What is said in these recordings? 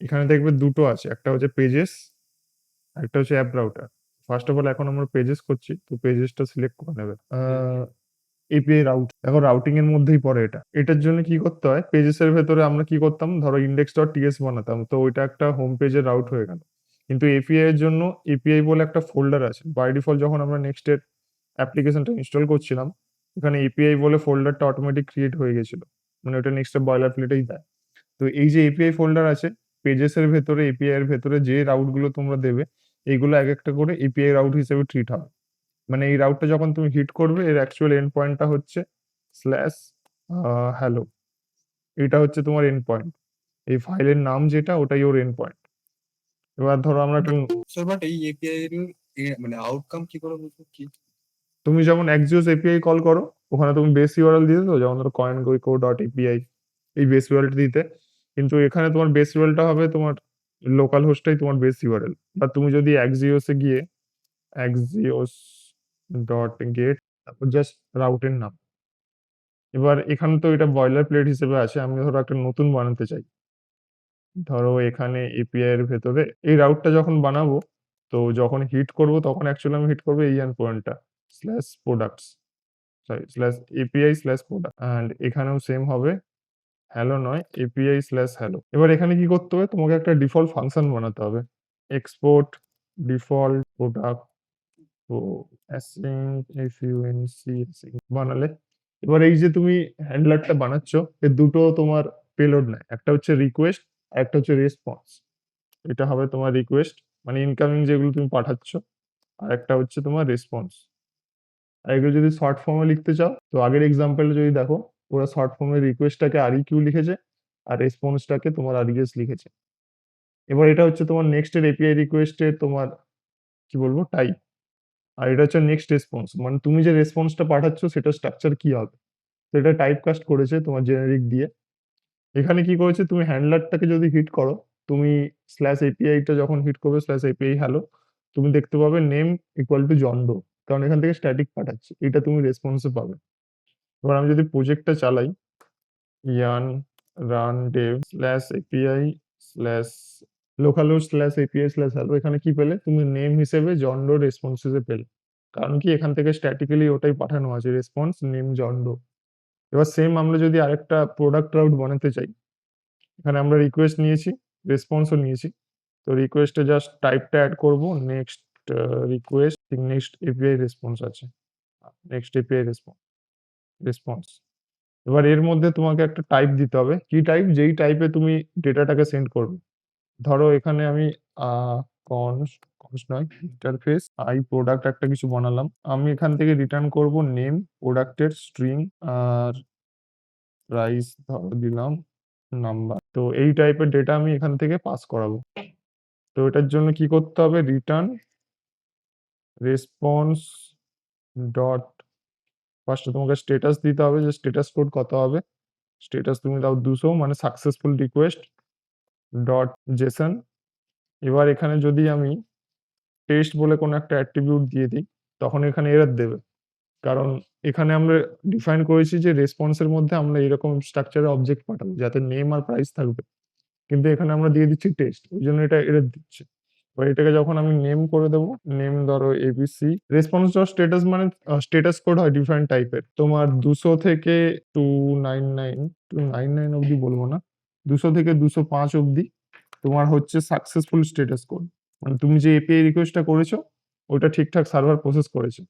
এখানে দেখবে দুটো আছে। একটা হচ্ছে পেজেস, একটা হচ্ছে app router. First of all এখন আমরা পেজেস করছি। তো পেজেসটা সিলেক্ট করে নেবে। এপিআই রাউট এখন রাউটিং এর মধ্যেই পড়ে এটা। এটার জন্য কি করতে হয়? পেজেস এর ভেতরে আমরা কি করতাম? ধরো ইন্ডেক্স ডট টিএস বানাতাম। তো ওইটা একটা হোম পেজের রাউট হয়ে গেল। কিন্তু এপিআই এর জন্য এপিআই বলে একটা ফোল্ডার আছে। বাই ডিফল্ট যখন আমরা নেক্সট এর অ্যাপ্লিকেশনটা ইনস্টল করছিলাম, এখানে এপিআই বলে ফোল্ডারটা অটোমেটিক ক্রিয়েট হয়ে গেছিল। মানে ওটা নেক্সট বয়লার প্লেটেই দেয়। তো এই যে এপিআই ফোল্ডার আছে, পেজেস এর ভেতরে এপিআই এর ভেতরে যে রাউটগুলো তোমরা দেবে, এইগুলো এক একটা করে এপিআই রাউট হিসেবে ট্রিট হবে। মানে এই রাউটটা যখন তুমি হিট করবে এর অ্যাকচুয়াল এন্ড পয়েন্টটা হচ্ছে স্ল্যাশ হ্যালো। এটা হচ্ছে তোমার এন্ড পয়েন্ট। এই ফাইলের নাম যেটা ওটাই ওর এন্ড পয়েন্ট। এবার ধরো আমরা একটা স্যার বাট এই এপিআই এর মানে আউটকাম কি করে বুঝব? কি? তুমি যেমন Axios এপিআই কল করো, ওখানে তুমি বেস ইউআরএল দিতে তো যেমন ধরো কয়েন গোইকো ডট এপিআই এই বেস ইউআরএলটা দিতে। কিন্তু এখানে তোমার বেস ইউআরএলটা হবে তোমার লোকাল হোস্টটাই তোমার বেস ইউআরএল। বা তুমি যদি Axios এ গিয়ে গেট তারপর জাস্ট রাউটের নাম। এবার এখানে তো এটা বয়লার প্লেট হিসেবে আছে। আমি ধরো একটা নতুন বানাতে চাই। ধরো এখানে এপিআই এর ভেতরে এই রাউটটা যখন বানাবো, তো যখন হিট করব তখন অ্যাকচুয়ালি আমি হিট করব এই এন্ড পয়েন্টটা slash products sorry slash API slash product and এখানেও সেম হবে হ্যালো নয় এপিআই স্ল্যাশ হ্যালো। এবার এখানে কি করতে হবে? তোমাকে একটা ডিফল্ট ফাংশন বানাতে হবে। এক্সপোর্ট ডিফল্ট প্রোডাক্ট তো বানালে এবার এই যে তুমি হ্যান্ডলারটা বানাচ্ছ এর দুটো তোমার পেলোড নেয়। একটা হচ্ছে রিকোয়েস্ট একটা হচ্ছে রেসপন্স। এটা হবে তোমার রিকোয়েস্ট মানে ইনকামিং যেগুলো তুমি পাঠাচ্ছ। আর একটা হচ্ছে তোমার রেসপন্স। আর এগুলো যদি শর্ট ফর্মে লিখতে চাও, তো আগের এক্সাম্পলটা যদি দেখো ওরা শর্ট ফর্মে রিকোয়েস্টটাকে আর আরইকিউ লিখেছে আর রেসপন্সটাকে তোমার আরইএস লিখেছে। এবার এটা হচ্ছে তোমার নেক্সট এর এপিআই রিকোয়েস্টের তোমার কি বলব টাইপ। আর এটা হচ্ছে নেক্সট রেসপন্স। মানে তুমি যে রেসপন্সটা পাঠাচ্ছ সেটা স্ট্রাকচার কি হবে? তো এটা টাইপ কাস্ট করেছে তোমার জেনেরিক দিয়ে। এখানে কি করেছে তুমি হ্যান্ডলারটাকে যদি হিট করো, তুমি স্ল্যাশ এপিআইটা যখন হিট করবে স্ল্যাশ এপিআই হ্যালো, তুমি দেখতে পাবে name equal to John Doe. কারণ এখান থেকে স্ট্যাটিক পাঠাচ্ছে। এটা তুমি রেসপন্সে পাবে। এবার আমি যদি প্রজেক্টটা চালাই yarn run dev slash API slash localhost slash API slash hello এখানে কি পেলে? তুমি নেম হিসেবে জন ডো রেসপন্সেস পেলে। কারণ কি এখান থেকে স্ট্যাটিক্যালি ওটাই পাঠানো আছে রেসপন্স নেম জন ডো। এবার সেম আমরা যদি আরেকটা প্রোডাক্ট রাউট বানাতে চাই, এখানে আমরা রিকোয়েস্ট নিয়েছি, রেসপন্সও নিয়েছি। তো রিকোয়েস্টে জাস্ট টাইপটা অ্যাড করব next request next API response আছে। Next API response response. এবার এর মধ্যে তোমাকে একটা টাইপ দিতে হবে। কি টাইপ? যেই টাইপে তুমি ডেটাটাকে সেন্ড করবে। ধরো এখানে আমি, আ কনস্ট কনস্ট নয় ইন্টারফেস আই প্রোডাক্ট একটা কিছু বানালাম। আমি এখান থেকে রিটার্ন করব নেম প্রোডাক্টের স্ট্রিং আর প্রাইস ধরো দিলাম নাম্বার। তো এই টাইপের ডেটা আমি এখান থেকে পাস করাবো। তো এটার জন্য কি করতে হবে? রিটার্ন রেসপন্স ডট ফার্স্ট তোমাকে স্ট্যাটাস দিতে হবে যে স্ট্যাটাস কোড কত হবে? স্ট্যাটাস তুমি দাও দুশো মানে সাকসেসফুল রিকোয়েস্ট ডট জেসন। এবার এখানে যদি আমি টেস্ট বলে কোনো একটা অ্যাট্রিবিউট দিয়ে দিই, তখন এখানে এরর দেবে। কারণ এখানে আমরা ডিফাইন করেছি যে রেসপন্সের মধ্যে আমরা এরকম স্ট্রাকচারে অবজেক্ট পাঠাবো যাতে নেম আর প্রাইস থাকবে। কিন্তু এখানে আমরা দিয়ে দিচ্ছি টেস্ট। ওই জন্য এটা এরর দিচ্ছে। এবার এটাকে যখন আমি নেম করে দেবো নেম ধরো এবিসি রেসপন্স ডট স্টেটাস মানে স্টেটাস কোড হয় ডিফারেন্ট টাইপের। তোমার দুশো থেকে 299 299 অব্দি বলব না। দুশো থেকে দুশো পাঁচ অবধি তোমার হচ্ছে সাকসেসফুল স্টেটাস কোড। মানে তুমি যে এপিআই রিকোয়েস্টটা করেছ, ওটা ঠিকঠাক সার্ভার প্রসেস করেছে।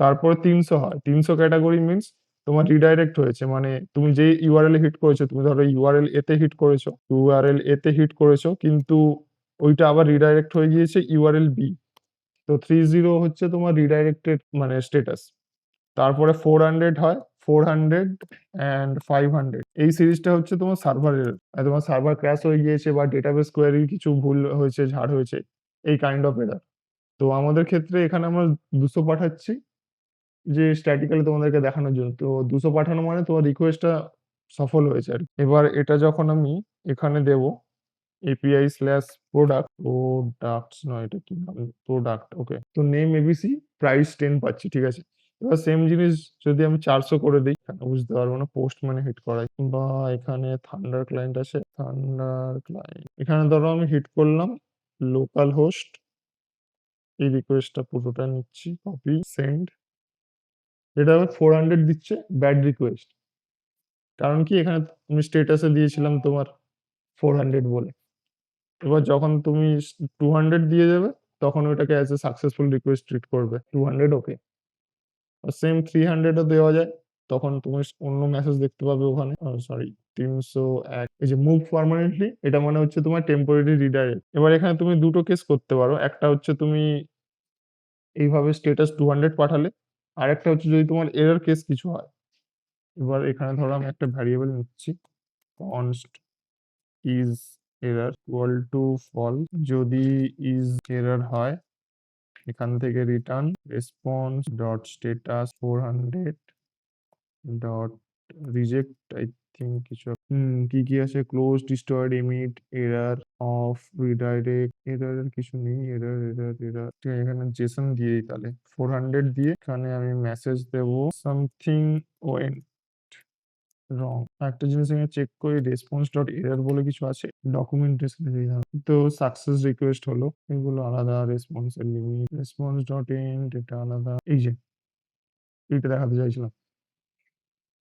তারপর তিনশো হয়। তিনশো ক্যাটাগরি মিনস তোমার রিডাইরেক্ট হয়েছে। মানে তুমি যে ইউআরএল হিট করেছ, তুমি ধরো ইউআরএল এতে হিট করেছ, ইউআরএল এ তে হিট করেছ কিন্তু ওইটা আবার রিডাইরেক্ট হয়ে গিয়েছে ইউআরএল বি। তো ৩০ হচ্ছে তোমার রিডাইরেক্টেড মানে স্টেটাস তারপরে 400 হয়, 400 অ্যান্ড 500 এই সিরিজটা হচ্ছে তোমার সার্ভারের। মানে তোমার সার্ভার ক্র্যাশ হয়ে গিয়েছে বা ডেটাবেস কোয়েরির কিছু ভুল হয়েছে, ঝাড় হয়েছে। এই কাইন্ড অফ এরর। তো আমাদের ক্ষেত্রে এখানে আমরা দুশো পাঠাচ্ছি যে স্ট্যাটিক্যালি তোমাদেরকে দেখানোর জন্য। তো দুশো পাঠানো মানে তোমার রিকোয়েস্টটা সফল হয়েছে আরকি। এবার এটা যখন আমি এখানে দেব এপিআই স্ল্যাশ প্রোডাক্ট প্রোডাক্টস নয় এটা কি নাম? Product okay. তো নেম এবিসি প্রাইস 10 পাচ্ছি। ঠিক আছে? এবার সেম জিনিস যদি আমি 400 করে দেই, তাহলে বুঝতে পারব না পোস্ট মানে হিট করাই বা এখানে থান্ডার ক্লায়েন্ট আছে, থান্ডার ক্লায়েন্ট। এখানে ধরো আমি হিট করলাম লোকাল হোস্ট। এই রিকোয়েস্টটা পুরোটা নিচ্ছি, কপি, সেন্ড। এটা আবার 400 দিচ্ছে ব্যাড রিকোয়েস্ট। কারণ কি এখানে আমি স্ট্যাটাসে দিয়েছিলাম তোমার 400 বলে। এবার যখন তুমি টু 200 দিয়ে দেবে, তখন ওটাকে as a successful request treat করবে। 200 ওকে। সেম থ্রি হান্ড্রেডও দেওয়া যায়। তখন তুমি অন্য মেসেজ দেখতে পাবে ওখানে। সরি 301 এই যে মুভ পার্মানেন্টলি এটা মানে হচ্ছে তোমার টেম্পোরারি রিডাইরেক্ট। এবার এখানে তুমি দুটো কেস করতে পারো। একটা হচ্ছে তুমি এইভাবে স্টেটাস টু হান্ড্রেড পাঠালে। আরেকটা হচ্ছে যদি তোমার এরর কেস কিছু হয়। এবার এখানে ধরো আমি একটা ভ্যারিয়েবল নিচ্ছি। const is error equal to false যদি ইজ এরার হয়, এখান থেকে return response dot status four hundred dot reject I think কিছু কি কি আছে? Close destroyed emit error of redirect error এর কিছু নেই এরার এরার এরার ঠিক আছে, এখানে জেসন দিয়েই তাহলে। ফোর হান্ড্রেড দিয়ে এখানে আমি মেসেজ দেবো সামথিং ওয়েন্ট wrong একটা জিনিস আমি চেক করি রেসপন্স ডট এরার বলে কিছু আছে দিলাম। তো সাকসেস রিকোয়েস্ট হলো, এগুলো আলাদা রেসপন্স এর লিমিট রেসপন্স ডট এন্ড এটা আলাদা, এই যে, এটা দেখাতে চাইছিলাম।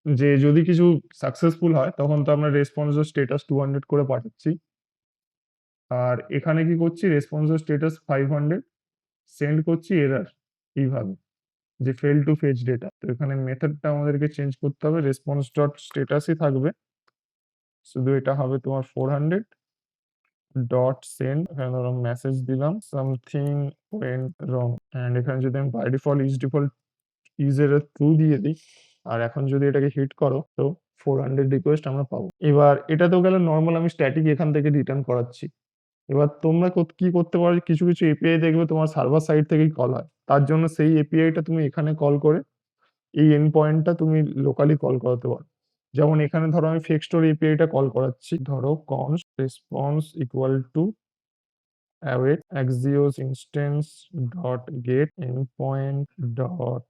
যে যদি কিছু সাকসেসফুল হয়, তখন তো আমরা রেসপন্স স্টেটাস টু হান্ড্রেড করে পাঠাচ্ছি। আর এখানে কি করছি? Response status five hundred send করছি এরার এইভাবে। যে ফেল টু ফেচ ডেটা তো এখানে মেথডটা আমাদেরকে চেঞ্জ করতে হবে রেসপন্স ডট স্ট্যাটাসই থাকবে। শুধু এটা হবে তোমার 400 ডট সেন্ড এখানে ধরো মেসেজ দিলাম সামথিং ওয়েন রং অ্যান্ড এখানে যদি আমি by default is default is এর থ্রু দিয়ে দিই, আর এখন যদি এটাকে হিট করো, তো 400 রিকোয়েস্ট আমরা পাবো। এবার এটা তো গেল নর্মাল আমি স্ট্যাটিক এখান থেকে রিটার্ন করাচ্ছি। এবার তোমরা কি করতে পারো কিছু কিছু এপিআই দেখবে তোমার সার্ভার সাইড থেকেই কল হয়। তার জন্য সেই এপিআইটা তুমি এখানে কল করে এই এন্ড পয়েন্টটা তুমি লোকালি কল করাতে পারো। যেমন এখানে ধরো আমি ফেক স্টোর এপিআইটা কল করাচ্ছি। ধরো const response equal to await axios instance dot get endpoint dot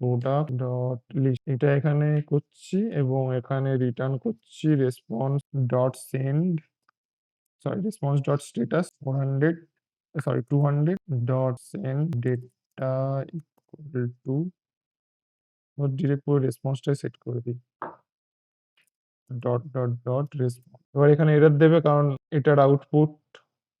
product dot list এটা এখানে করছি এবং এখানে রিটার্ন করছি response dot send sorry response dot status 400 sorry 200 dot send data equal to direct পুরো রেসপন্সটাই সেট করে দিই। ডট ডট ডট রেসপন্স এবার এখানে এরর দেবে কারণ এটার আউটপুট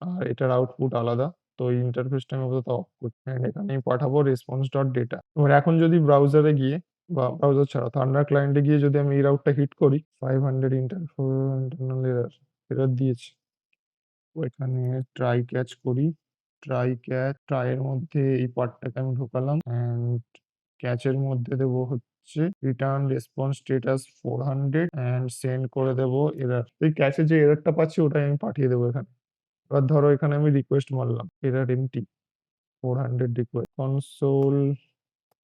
আর এটার আউটপুট আলাদা, তো এই ইন্টারফেসটা আমি আপাতত অফ করছি। এখানে পাঠাবো রেসপন্স ডট ডেটা এবার এখন যদি ব্রাউজারে গিয়ে বা ব্রাউজার ছাড়া থান্ডার ক্লায়েন্টে গিয়ে যদি আমি এই রাউটটা হিট করি five hundred internal error error দিয়েছে। এখানে ট্রাই ক্যাচ করি। ট্রাই ক্যাচ ট্রাই এর মধ্যে এই পার্টটাকে আমি ঢোকালাম অ্যান্ড ক্যাচের মধ্যে দেবো হচ্ছে return response status four hundred and send করে দেবো এরার এই ক্যাচে যে এরারটা পাচ্ছি ওটাই আমি পাঠিয়ে দেবো এখানে। এবার ধরো এখানে আমি রিকোয়েস্ট মারলাম error empty four hundred request console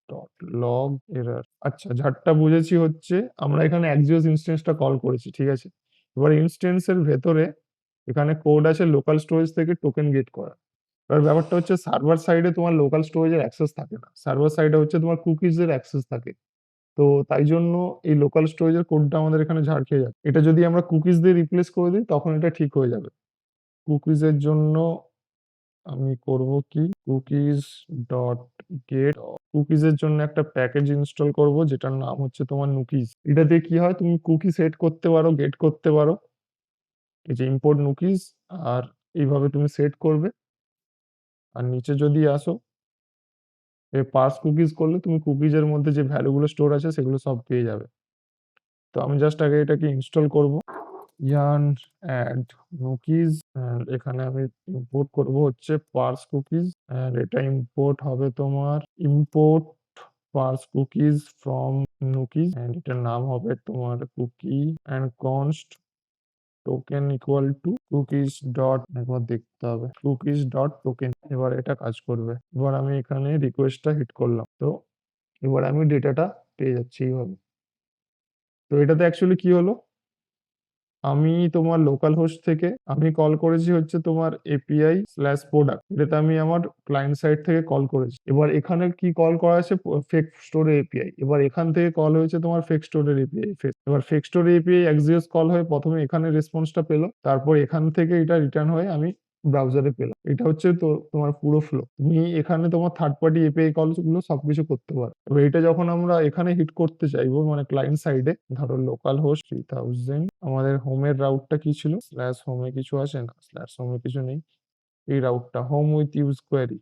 dot log error আচ্ছা ঝাটটা বুঝেছি হচ্ছে, আমরা এখানে অ্যাক্সিওস ইনস্টেন্সটা কল করেছি, ঠিক আছে? এবার ইনস্টেন্সের ভেতরে এখানে কোড আছে লোকাল স্টোরেজ থেকে টোকেন গেট করা। এবার ব্যাপারটা হচ্ছে সার্ভার সাইডে তোমার লোকাল স্টোরেজের অ্যাক্সেস থাকে না। সার্ভার সাইডে হচ্ছে তোমার কুকিজের অ্যাক্সেস থাকে। তো তাই জন্য এই লোকাল স্টোরেজের কোডটা আমাদের এখানে ঝাড় খেয়ে যাবে এটা যদি আমরা কুকিজ দিয়ে রিপ্লেস করে দিই, তখন এটা ঠিক হয়ে যাবে। কুকিজের জন্য আমি করব কি? কুকিজ ডট গেট কুকিজের জন্য একটা প্যাকেজ ইনস্টল করব, যেটার নাম হচ্ছে তোমার নুকিজ এটা দিয়ে কি হয়? তুমি কুকি সেট করতে পারো গেট করতে পারো। এই যে ইম্পোর্ট নুকিজ আর এইভাবে তুমি সেট করবে। আর নিচে যদি আসো এই পার্স কুকিজ করলে তুমি কুকিজের মধ্যে যে ভ্যালুগুলো স্টোর আছে, সেগুলো সব পেয়ে যাবে। তো আমি জাস্ট আগে এটাকে ইনস্টল করব। ইয়ান অ্যাড কুকিজ এখানে আমি ইম্পোর্ট করব হচ্ছে পার্স কুকিজ এন্ড এটা ইম্পোর্ট হবে তোমার import parse cookies from nookies and এটার নাম হবে তোমার cookie and const token equal to cookies dot একবার দেখতে হবে কুকিজ ডট টোকেন এবার এটা কাজ করবে। এবার আমি এখানে রিকোয়েস্টটা হিট করলাম, তো এবার আমি ডেটাটা পেয়ে যাচ্ছি এইভাবে। তো এটাতে অ্যাকচুয়ালি কি হলো? আমি তোমার লোকাল হোস্ট থেকে আমি কল করেছি হচ্ছে তোমার এপিআই স্ল্যাশ প্রোডাক্ট এটাতে আমি আমার ক্লায়েন্ট সাইড থেকে কল করেছি। এবার এখানে কি কল করা আছে? ফেক স্টোরের এপিআই এবার এখান থেকে কল হয়েছে তোমার ফেক স্টোরের এপিআই এবার fake store API axios call হয়ে প্রথমে এখানে রেসপন্সটা পেল। তারপর এখান থেকে এটা রিটার্ন হয়ে আমি ব্রাউজারে পেলাম। এটা হচ্ছে তো তোমার পুরো ফ্লো তুমি এখানে তোমার থার্ড পার্টি এপিআই কলগুলো সবকিছু করতে পারো। এবার এটা যখন আমরা এখানে হিট করতে চাইব মানে ক্লায়েন্ট সাইডে ধরো লোকাল হোস্ট থ্রি থাউজেন্ড আমাদের হোমের রাউটটা কি ছিল? স্ল্যাশ হোমে কিছু আছে? না স্ল্যাশ হোমে কিছু নেই। এই রাউটটা home with use query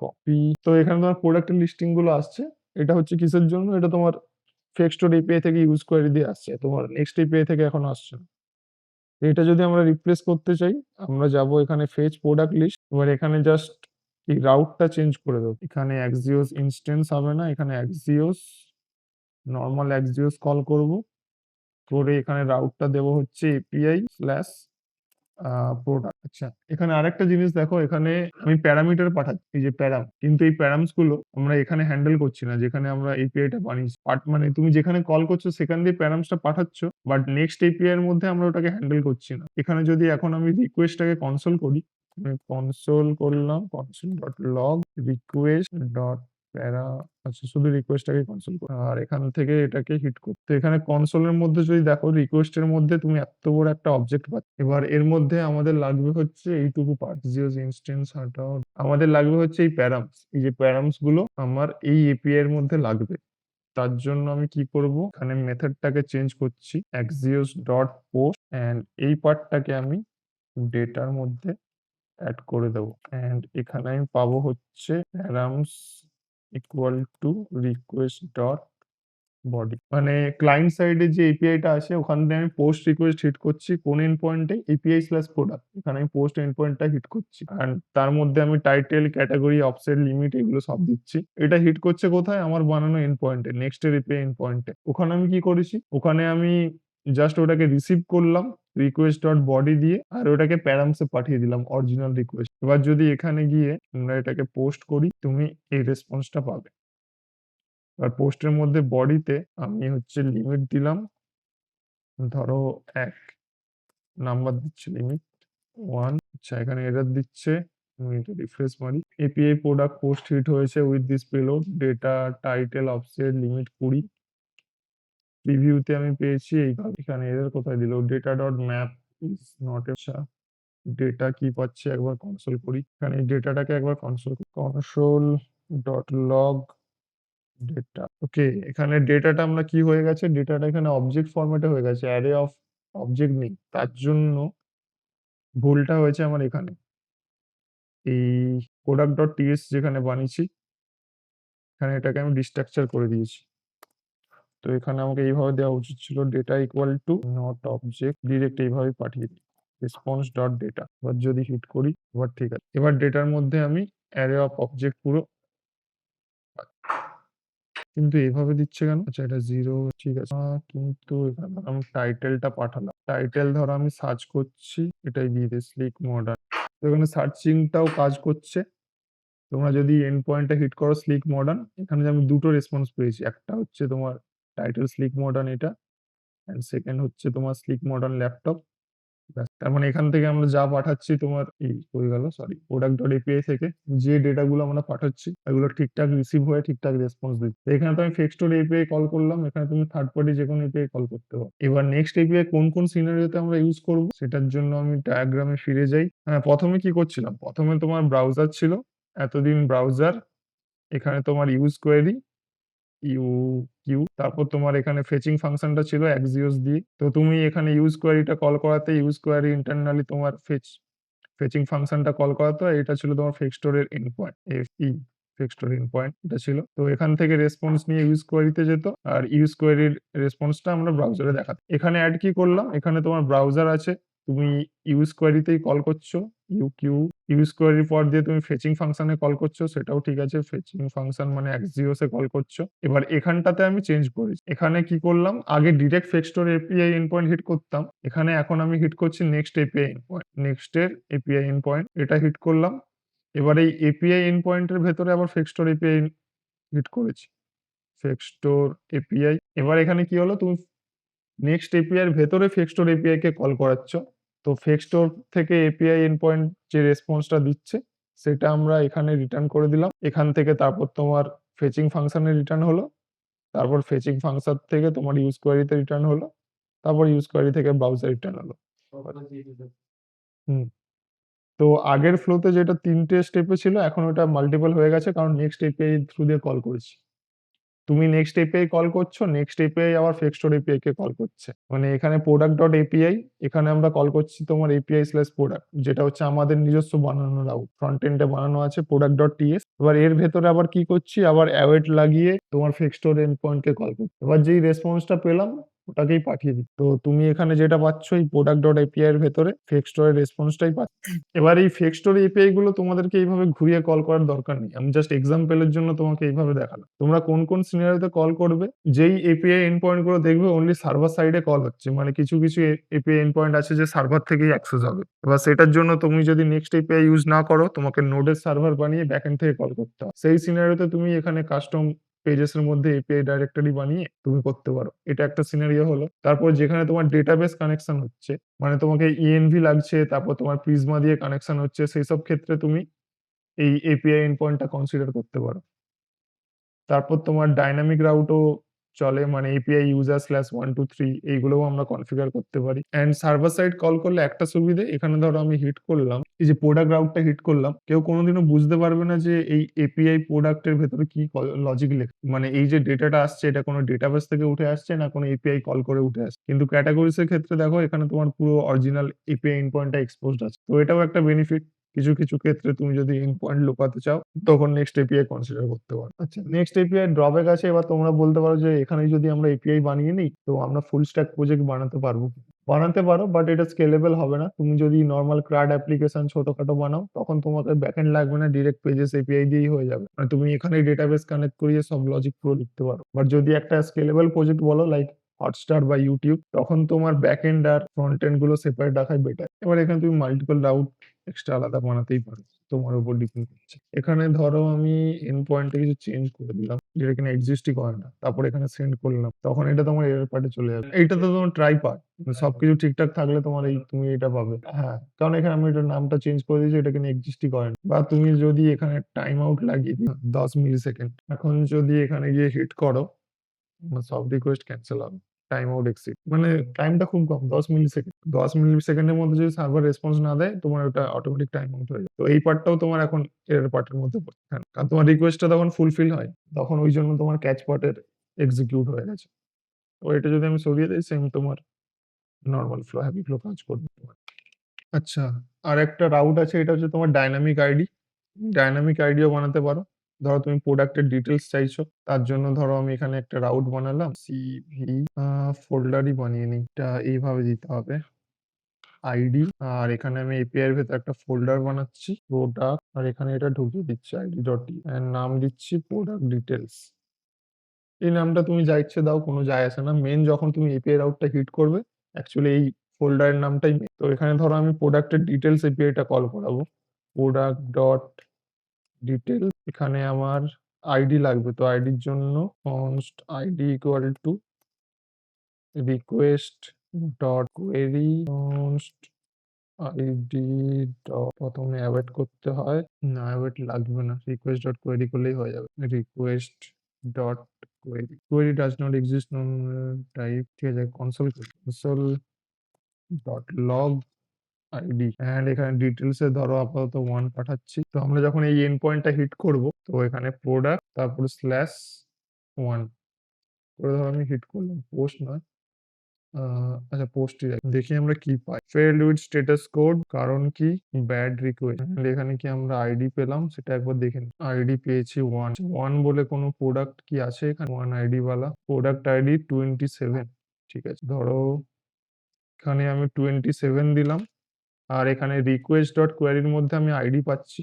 copy তো এখানে তোমার প্রোডাক্টের লিস্টিংগুলো আসছে। এটা হচ্ছে কিসের জন্য? এটা তোমার ফেক স্টোর এপিআই থেকে ইউজ কোয়ারি দিয়ে আসছে। তোমার নেক্সট এপিআই থেকে এখন আসছে না। এটা যদি আমরা রিপ্লেস করতে চাই আমরা যাব এখানে ফেজ প্রোডাক্ট লিস্ট এবার এখানে জাস্ট এই রাউটটা চেঞ্জ করে দেবো। এখানে এক্সিওস ইনস্টেন্স হবে না এখানে এক্সিওস নর্মাল এক্সিওস কল করব। করে এখানে রাউটটা দেবো হচ্ছে এপিআই স্ল্যাশ প্রোডাক্ট আচ্ছা এখানে আরেকটা জিনিস দেখো, এখানে আমি প্যারামিটার পাঠাচ্ছি, এই যে প্যারাম। কিন্তু এই প্যারামসগুলো আমরা এখানে হ্যান্ডেল করছি না, যেখানে আমরা এপিআইটা বানিয়েছি। বাট মানে তুমি যেখানে কল করছ, সেখান দিয়ে প্যারামসটা পাঠাচ্ছ বাট নেক্সট এপিআই এর মধ্যে আমরা ওটাকে হ্যান্ডেল করছি না। এখানে যদি এখন আমি রিকোয়েস্টটাকে কনসোল করি কনসোল করলাম console dot log request dot para আচ্ছা শুধু রিকোয়েস্টটাকে কনসোল করো। আর এখান থেকে এটাকে হিট করতে। এখানে কনসোলের মধ্যে যদি দেখো রিকোয়েস্টের মধ্যে তুমি এত বড় একটা অবজেক্ট পাচ্ছ। এবার এর মধ্যে আমাদের লাগবে হচ্ছে এইটুকু পার্ট জিওস ইনস্টেন্স হাটাও আমাদের লাগবে হচ্ছে এই প্যারামস এই যে প্যারামসগুলো আমার এই এপিআই এর মধ্যে লাগবে। তার জন্য আমি কি করব? এখানে মেথডটাকে চেঞ্জ করছি এক্সিওস ডট পোস্ট এন্ড এই পার্টটাকে আমি ডেটার মধ্যে অ্যাড করে দেবো। এন্ড এখানে আমি পাবো হচ্ছে params equal to request dot body মানে ক্লায়েন্ট সাইডে যে এপিআইটা আছে ওখান থেকে আমি পোস্ট রিকোয়েস্ট হিট করছি, কোন এন্ড পয়েন্টে এপিআই স্ল্যাশ প্রোডাক্ট এখানে আমি পোস্ট এন্ড পয়েন্টটা হিট করছি। আর তার মধ্যে আমি টাইটেল ক্যাটাগরি অফসেট লিমিট এগুলো সব দিচ্ছি। এটা হিট করছে কোথায়? আমার বানানো এন্ড পয়েন্টে নেক্সট এর এপিআই এন্ড পয়েন্টে ওখানে আমি কি করেছি? ওখানে আমি জাস্ট ওটাকে রিসিভ করলাম। রিকোয়েস্ট বডি দিয়ে আর ওটাকে প্যারামসে পাঠিয়ে দিলাম অরিজিনাল রিকোয়েস্ট এবার যদি এখানে গিয়ে আমরা এটাকে পোস্ট করি, তুমি এই রেসপন্সটা পাবে। আর পোস্টের মধ্যে বডিতে আমি হচ্ছে লিমিট দিলাম। ধরো এক নাম্বার দিচ্ছে লিমিট ওয়ান আচ্ছা এখানে এরর দিচ্ছে, আমি মারি। এপিআই প্রোডাক্ট পোস্ট হিট হয়েছে with this payload data title offset limit কুড়ি। প্রিভিউতে আমি পেয়েছি এইভাবে এখানে এরর কোথায় দিল? Data dot map is not আচ্ছা ডেটা কি পাচ্ছে, একবার কনসোল করি। এখানে ডেটাটাকে একবার console console dot log data okay এখানে ডেটাটা আমরা কি হয়ে গেছে? ডেটাটা এখানে অবজেক্ট ফরম্যাটে হয়ে গেছে অ্যারে অফ অবজেক্ট নেই। তার জন্য ভুলটা হয়েছে আমার এখানে। এই প্রোডাক্ট ডট টিএস যেখানে বানিয়েছি, এখানে এটাকে আমি ডিস্ট্রাকচার করে দিয়েছি। তো এখানে আমাকে এইভাবে দেওয়া উচিত ছিল data equal to not object direct এইভাবে পাঠিয়ে দিই। রেসপন্স ডট ডেটা এবার যদি হিট করি, এবার ঠিক আছে। এবার ডেটার মধ্যে আমি অ্যারে অফ অবজেক্ট পুরো কিন্তু এভাবে দিচ্ছে কেন? আচ্ছা এটা জিরো ঠিক আছে। কিন্তু এখানে আমি টাইটেলটা পাঠালাম। টাইটেল ধরো আমি সার্চ করছি, এটাই দিয়ে দিই স্লিক মডার্ন এখানে সার্চিংটাও কাজ করছে। তোমরা যদি এন্ড পয়েন্টটা হিট করো স্লিক মডার্ন এখানে যে আমি দুটো রেসপন্স পেয়েছি, একটা হচ্ছে তোমার টাইটেল স্লিক মডার্ন এটা অ্যান্ড সেকেন্ড হচ্ছে তোমার স্লিক মডার্ন ল্যাপটপ তার মানে এখান থেকে আমরা যা পাঠাচ্ছি তোমার এই হয়ে গেল সরি প্রোডাক্ট ডট এপিআই থেকে যে ডেটাগুলো আমরা পাঠাচ্ছি, এগুলো ঠিকঠাক রিসিভ হয়ে ঠিকঠাক রেসপন্স দিচ্ছে। এখানে তো আমি ফেক স্টোর এপিআই কল করলাম, এখানে তুমি থার্ড পার্টি যে কোনো এপিআই কল করতে পারো। এবার নেক্সট এপিআই কোন কোন সিনারিওতে আমরা ইউজ করব, সেটার জন্য আমি ডায়াগ্রামে ফিরে যাই। হ্যাঁ প্রথমে কি করছিলাম? প্রথমে তোমার ব্রাউজার ছিল, এতদিন ব্রাউজার এখানে তোমার ইউজ কোয়েরি ইউ, কিউ। তারপর তোমার এখানে ফেচিং ফাংশনটা ছিল এক্সিওস দিয়ে। তো তুমি এখানে ইউজ কোয়ারিটা কল করাতে ইউজ কোয়ারি ইন্টারনালি তোমার ফেচ ফেচিং ফাংশনটা কল করাতো এটা ছিল তোমার ফেক স্টোরের endpoint F E fake store endpoint এটা ছিল। তো এখান থেকে রেসপন্স নিয়ে ইউজ কোয়ারিতে যেত। আর ইউজ কোয়ারির রেসপন্সটা আমরা ব্রাউজারে দেখাতাম। এখানে অ্যাড কি করলাম? এখানে তোমার ব্রাউজার আছে। তুমি ইউজ কোয়ারিতেই কল করছ ইউ কিউ ইউজ কোয়ারির পর দিয়ে তুমি ফেচিং ফাংশনে কল করছ, সেটাও ঠিক আছে ফেচিং ফাংশন মানে এক্সিওসে কল করছ। এবার এখানটাতে আমি চেঞ্জ করেছি। এখানে কি করলাম? আগে direct fake store API endpoint hit করতাম। এখানে এখন আমি হিট করছি next API endpoint next এর এপিআই এন্ড পয়েন্ট এটা হিট করলাম। এবার এই এপিআই এন্ড পয়েন্টের ভেতরে আবার ফেক স্টোর এপিআই হিট করেছি। ফেক স্টোর এপিআই এবার এখানে কি হলো? তুমি নেক্সট এপিআই ভেতরে ফেক্সটোর এপিআই কে কল করাচ্ছ। তো ফেক্সটোর থেকে এপিআই এন্ড পয়েন্ট যে রেসপন্সটা দিচ্ছে, সেটা আমরা এখানে রিটার্ন করে দিলাম। এখান থেকে তারপর তোমার ফেচিং ফাংশনে রিটার্ন হলো। তারপর ফেচিং ফাংশন থেকে তোমার ইউজ কোয়ারিতে রিটার্ন হলো। তারপর ইউজ কোয়ারি থেকে ব্রাউজার রিটার্ন হলো। হুম। তো আগের ফ্লোতে যেটা তিনটে স্টেপে ছিল, এখন ওটা মাল্টিপল হয়ে গেছে, কারণ নেক্সট এপিআই থ্রু দিয়ে কল করেছি। তুমি নেক্সট এপিআই কল করছ নেক্সট এপিআই আবার ফেক্সটোর এপিআই কে কল করছে। মানে এখানে প্রোডাক্ট ডট এপিআই এখানে আমরা কল করছি তোমার এপিআই স্ল্যাশ প্রোডাক্ট যেটা হচ্ছে আমাদের নিজস্ব বানানো রাউট ফ্রন্ট এন্ডে বানানো আছে প্রোডাক্ট ডট টিএস এবার এর ভেতরে আবার কি করছি? আবার অ্যাওয়েট লাগিয়ে তোমার ফেক্সটোর এন্ড পয়েন্ট কে কল করছি। এবার যেই রেসপন্সটা পেলাম ওটাকেই পাঠিয়ে দিই। তো তুমি এখানে যেটা পাচ্ছ, এই প্রোডাক্ট ডট এপিআই এর ভেতরে ফেক্সটোরের রেসপন্সটাই পাচ্ছ। এবার এই ফেক্সটোর এপিআই গুলো তোমাদেরকে এইভাবে ঘুরিয়ে কল করার দরকার নেই। আমি জাস্ট এক্সাম্পলের জন্য তোমাকে এইভাবে দেখালাম। তোমরা কোন কোন সিনারিওতে কল করবে, যেই এপিআই এন্ড পয়েন্টগুলো দেখবে অনলি সার্ভার সাইডে কল হচ্ছে। মানে কিছু কিছু এপিআই এন্ড পয়েন্ট আছে যে সার্ভার থেকেই অ্যাক্সেস হবে। এবার সেটার জন্য তুমি যদি নেক্সট এপিআই ইউজ না করো, তোমাকে নোডের সার্ভার বানিয়ে ব্যাকএন্ড থেকে কল করতে হবে। সেই সিনারিওতে তুমি এখানে কাস্টম পেজেস এর মধ্যে এপিআই ডাইরেক্টরি বানিয়ে তুমি করতে পারো। এটা একটা সিনারিও হলো। তারপর যেখানে তোমার ডেটাবেস কানেকশন হচ্ছে মানে তোমাকে ইএনভি লাগছে, তারপর তোমার প্রিজমা দিয়ে কানেকশন হচ্ছে সেই সব ক্ষেত্রে তুমি এই এপিআই এন্ড পয়েন্টটা কনসিডার করতে পারো। তারপর তোমার ডাইনামিক রাউটও চলে মানে API user slash one two three এইগুলোও আমরা কনফিগার করতে পারি। অ্যান্ড সার্ভার সাইড কল করলে একটা সুবিধে, এখানে ধরো আমি হিট করলাম এই যে প্রোডাক্ট রাউটটা হিট করলাম, কেউ কোনোদিনও বুঝতে পারবে না যে এই এপিআই প্রোডাক্টের ভেতরে কি লজিক লেখা মানে এই যে ডেটাটা আসছে এটা কোনো ডেটাবেস থেকে উঠে আসছে না কোনো এপিআই কল করে উঠে আসছে? কিন্তু ক্যাটাগরিজ এর ক্ষেত্রে দেখো এখানে তোমার পুরো অরিজিনাল এপিআই ইনপয়েন্টটা এক্সপোজড আছে। তো এটাও একটা বেনিফিট কিছু কিছু ক্ষেত্রে তুমি যদি ইন পয়েন্ট লুকাতে চাও, তখন নেক্সট এপিআই কনসিডার করতে পারো। আচ্ছা নেক্সট এপিআই ড্রব্যাক আছে, এবার তোমরা বলতে পারো যে এখানে যদি আমরা এপিআই বানিয়ে নিই, তো আমরা ফুল স্ট্যাক প্রজেক্ট বানাতে পারব? বানাতে পারো বাট এটা স্কেলেবল হবে না। তুমি যদি নর্মাল ক্রাড অ্যাপ্লিকেশন ছোটখাটো বানাও, তখন তোমাকে ব্যাকএন্ড লাগবে না ডিরেক্ট পেজেস এপিআই দিয়েই হয়ে যাবে। মানে তুমি এখানে ডেটাবেস কানেক্ট করিয়ে সব লজিক পুরো লিখতে পারো। বাট যদি একটা স্কেলেবল প্রজেক্ট বলো লাইক হটস্টার বা ইউটিউব তখন তোমার ব্যাক এন্ড আর ফ্রন্ট এন্ডগুলো সেপারেট রাখাই বেটার এবার এখানে তুমি মাল্টিপল রাউট এক্সট্রা আলাদা বানাতেই পারো, তোমার উপর ডিপেন্ড করছে। এখানে ধরো আমি এন্ড পয়েন্টে কিছু চেঞ্জ করে দিলাম। যেটা কিনা এক্সিস্টই করে না। তারপর এখানে সেন্ড করলাম। তখন এটা তোমার এর পার্টে চলে যাবে। এটা তো তোমার ট্রাই পার্ট সবকিছু ঠিকঠাক থাকলে তোমার এই তুমি এটা পাবে। হ্যাঁ কারণ এখানে আমি এটা নামটা চেঞ্জ করে দিয়েছি এটা কিনা এক্সিস্টই করে না। বা তুমি যদি এখানে টাইম আউট লাগিয়ে দিই দশ মিলি সেকেন্ড এখন যদি এখানে গিয়ে হিট করো সব রিকোয়েস্ট ক্যান্সেল হবে। টাইম আউট এক্সিট মানে টাইমটা খুব কম দশ মিলি সেকেন্ড দশ মিলি সেকেন্ডের মধ্যে যদি সার্ভার রেসপন্স না দেয় তোমার ওটা অটোমেটিক টাইম আউট হয়ে যায় তো এই পার্টটাও তোমার এখন এর পার্টের মধ্যে পড়ে হ্যাঁ, কারণ তোমার রিকোয়েস্টটা তখন ফুলফিল হয় তখন ওই জন্য তোমার ক্যাচ পার্টের এক্সিকিউট হয়ে গেছে। তো এটা যদি আমি সরিয়ে দিই সেম তোমার নর্মাল ফ্লো হ্যাপি ফ্লো কাজ করবে তোমার। আচ্ছা আর একটা রাউট আছে এটা হচ্ছে তোমার ডাইনামিক আইডি ডাইনামিক আইডিও বানাতে পারো। ধরো তুমি প্রোডাক্টের ডিটেলস চাইছো, তার জন্য ধরো আমি এখানে একটা রাউট বানালাম সিভি ফোল্ডারই বানিয়ে নিই। এটা এইভাবে দিতে হবে। আইডি আর এখানে আমি এপিআই এর ভেতরে একটা ফোল্ডার বানাচ্ছি প্রোডাক্ট আর এখানে এটা ঢুকিয়ে দিচ্ছি আইডি ডট নাম দিচ্ছি প্রোডাক্ট ডিটেলস এই নামটা তুমি যা ইচ্ছে দাও, কোনো যায় আসে না। মেন যখন তুমি এপিআই রাউটটা হিট করবে অ্যাকচুয়ালি এই ফোল্ডারের নামটাই। তো এখানে ধরো আমি প্রোডাক্টের ডিটেলস এপিআইটা কল করাবো। প্রোডাক্ট ডট ডিটেল এখানে আমার আইডি লাগবে। তো আইডির জন্য const ID equal to request dot query const ID প্রথমে অ্যাওয়েট করতে হয়। না অ্যাওয়েট লাগবে না। রিকোয়েস্ট ডট কোয়েরি করলেই হয়ে যাবে। Request dot query query does not exist none type ঠিক আছে console console dot log ID. And এখানে ডিটেলস এ ধরো আপাতত ওয়ান পাঠাচ্ছি। তো আমরা যখন এই এন্ড পয়েন্টটা হিট করব, তো এখানে প্রোডাক্ট তারপর স্ল্যাশ ওয়ান করে ধরো আমি হিট করলাম পোস্ট নয়। আচ্ছা পোস্টই দেখি। আমরা কি পাই। ফেল্ড উইথ স্ট্যাটাস কোড কারণ কি? ব্যাড রিকোয়েস্ট এখানে কি আমরা আইডি পেলাম? সেটা একবার দেখে নিই আইডি পেয়েছি ওয়ান ওয়ান বলে কোনো প্রোডাক্ট কি আছে এখানে? ওয়ান আইডি ওয়ালা প্রোডাক্ট আইডি টোয়েন্টি সেভেন ঠিক আছে। ধরো এখানে আমি টোয়েন্টি সেভেন দিলাম। আর এখানে রিকোয়েস্ট ডট কোয়ারির মধ্যে আমি আইডি পাচ্ছি।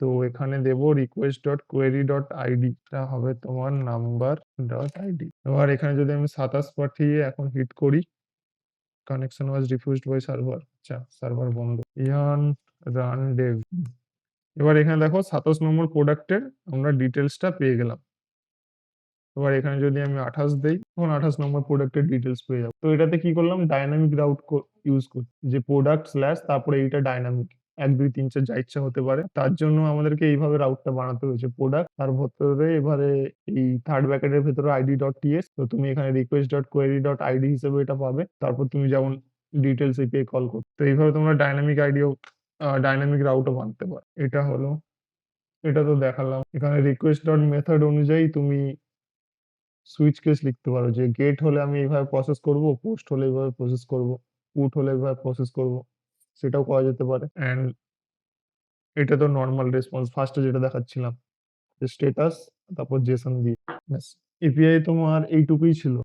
তো এখানে দেব request dot query dot ID এটা হবে তোমার নাম্বার ডট আইডি এবার এখানে যদি আমি সাতাশ পাঠিয়ে এখন হিট করি connection was refused by server আচ্ছা সার্ভার বন্ধ। ইয়ান রান ডেভ এবার এখানে দেখো সাতাশ নম্বর প্রোডাক্টের আমরা ডিটেলসটা পেয়ে গেলাম। এবার এখানে যদি আমি 28 দেই তখন 28 নম্বর প্রোডাক্টের ডিটেলস পেয়ে যাব। তো এটাতে কি করলাম ডায়নামিক রাউট ইউজ করছি। যে প্রোডাক্ট স্ল্যাশ তারপরে এইটা ডায়নামিক ১, ২, ৩, ৪ যা ইচ্ছা হতে পারে। তার জন্য আমাদেরকে এইভাবে রাউটটা বানাতে হয়েছে। প্রোডাক্ট তার ভেতরে এবারে এই থার্ড ব্যাকেটের ভেতরে id.ts তো তুমি এখানে request dot query dot ID হিসেবে এটা পাবে। তারপর তুমি যেমন ডিটেইলস এপিআই কল করবে। তো এইভাবে তোমরা ডায়নামিক আইডিও ডাইনামিক রাউটও বানাতে পারো। এটা হলো। এটা তো দেখালাম। এখানে রিকোয়েস্ট ডট মেথড অনুযায়ী তুমি সুইচ কেস লিখতে পারো যে গেট হলে আমি এইভাবে প্রসেস করব, পোস্ট হলে এইভাবে প্রসেস করব, পুট হলে এইভাবে প্রসেস করব। সেটাও করা যেতে পারে। অ্যান্ড এটা তো নর্মাল রেসপন্স ফার্স্টে যেটা দেখাচ্ছিলাম। স্টেটাস তারপর জেসন দিয়ে। এপিআই তোমার এইটুকুই ছিল।